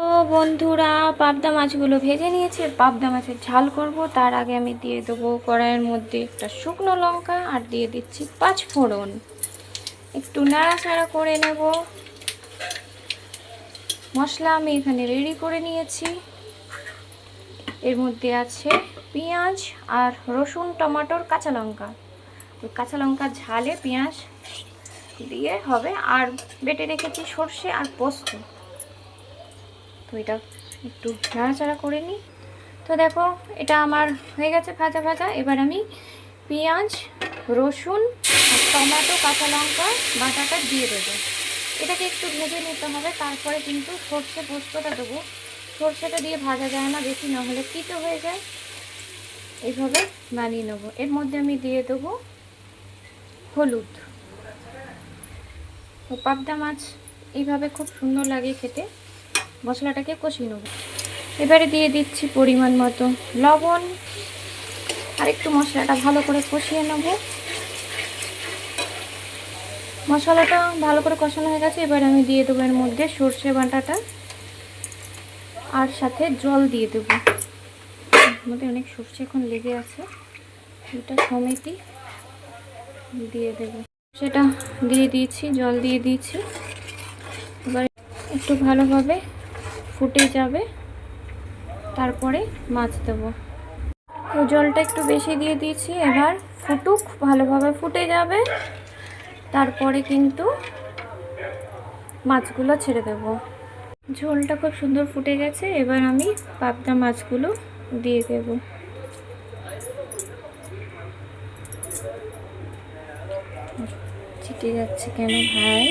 তো বন্ধুরা, পাবদা মাছগুলো ভেজে নিয়েছি। পাবদা মাছের ঝাল করব। তার আগে আমি দিয়ে দেবো কড়াইয়ের মধ্যে একটা শুকনো লঙ্কা আর দিয়ে দিচ্ছি পাঁচ ফোড়ন। একটু নাড়াচাড়া করে নেব। মশলা আমি এখানে রেডি করে নিয়েছি। এর মধ্যে আছে পেঁয়াজ আর রসুন টমেটোর কাঁচা লঙ্কা। ওই কাঁচা লঙ্কা ঝালে পেঁয়াজ দিয়ে হবে। আর বেটে রেখেছি সর্ষে আর পোস্ত। তো এটা একটু নাড়াচাড়া করে নিই। তো দেখো, এটা আমার হয়ে গেছে ভাজা ভাজা। এবার আমি পেঁয়াজ, রসুন, আর টমেটো, কাঁচা লঙ্কা, বাটাটা দিয়ে দেবো। এটাকে একটু ভেজে নিতে হবে, তারপরে কিন্তু সর্ষে পোস্তটা দেবো। সর্ষেটা দিয়ে ভাজা যায় না, বেশি না হলে তিতো হয়ে যায়। এইভাবে বানিয়ে নেব। এর মধ্যে আমি দিয়ে দেবো হলুদ। পাবদা মাছ এইভাবে খুব সুন্দর লাগে খেতে। মশলাটাকে কষিয়ে নেব। এবারে দিয়ে দিচ্ছি পরিমাণ মতো লবণ। আর একটু মশলাটা ভালো করে কষিয়ে নেব। মশলাটা ভালো করে কষানো হয়ে গেছে। এবার আমি দিয়ে দেবো এর মধ্যে সর্ষে বাটাটা আর সাথে জল দিয়ে দেবো। মধ্যে অনেক সর্ষে এখন লেগে আছে। এটা সমেতই দিয়ে দেবো। সেটা দিয়ে দিয়েছি, জল দিয়ে দিয়েছি। এবার একটু ভালোভাবে ফুটে যাবে। তারপরে মাছ দেবো। জলটা একটু বেশি দিয়ে দিয়েছি। এবার ফুটুক, ভালোভাবে ফুটে যাবে। তারপরে কিন্তু মাছগুলো ছেড়ে দেব। ঝোলটা খুব সুন্দর ফুটে গেছে। এবার আমি পাবদা মাছগুলো দিয়ে দেব। চিটে যাচ্ছে কেন ভাই?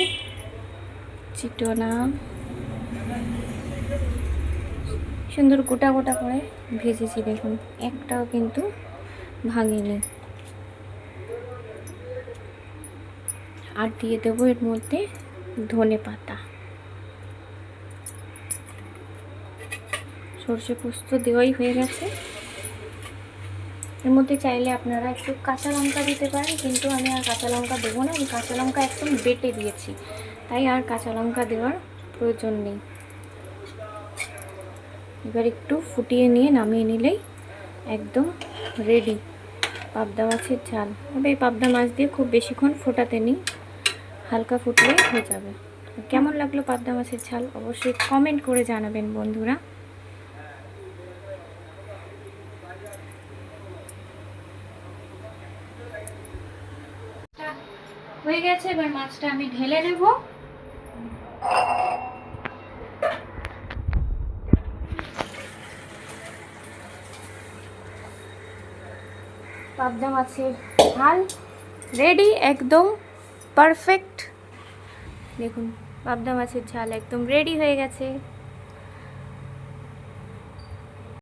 চিটো না। সুন্দর গোটা গোটা করে ভেজেছি দেখুন, একটাও কিন্তু ভাঙেনি। আর দিয়ে দেবো এর মধ্যে ধনে পাতা। সর্ষে পোস্ত দেওয়াই হয়ে গেছে। এর মধ্যে চাইলে আপনারা একটু কাঁচা লঙ্কা দিতে পারেন, কিন্তু আমি আর কাঁচা লঙ্কা দেবো না, আমি কাঁচা লঙ্কা একদম বেটে দিয়েছি। তাই আর কাঁচা লঙ্কা দেওয়ার প্রয়োজন নেই। এবার একটু ফুটিয়ে নিয়ে নামিয়ে নিলেই একদম রেডি পাবদা মাছের ঝাল। তবে এই পাবদা মাছ দিয়ে খুব বেশিক্ষণ ফোটাতে নিই, হালকা ফুটলেই হয়ে যাবে। কেমন লাগল পাবদা মাছের ঝাল? অবশ্যই কমেন্ট করে জানাবেন বন্ধুরা। হয়ে গেছে, এবার মাছটা আমি ঢেলে নেব। পাবদা মাছের ঝাল রেডি একদম পারফেক্ট দেখুন পাবদা মাছের ঝাল একদম রেডি হয়ে গেছে।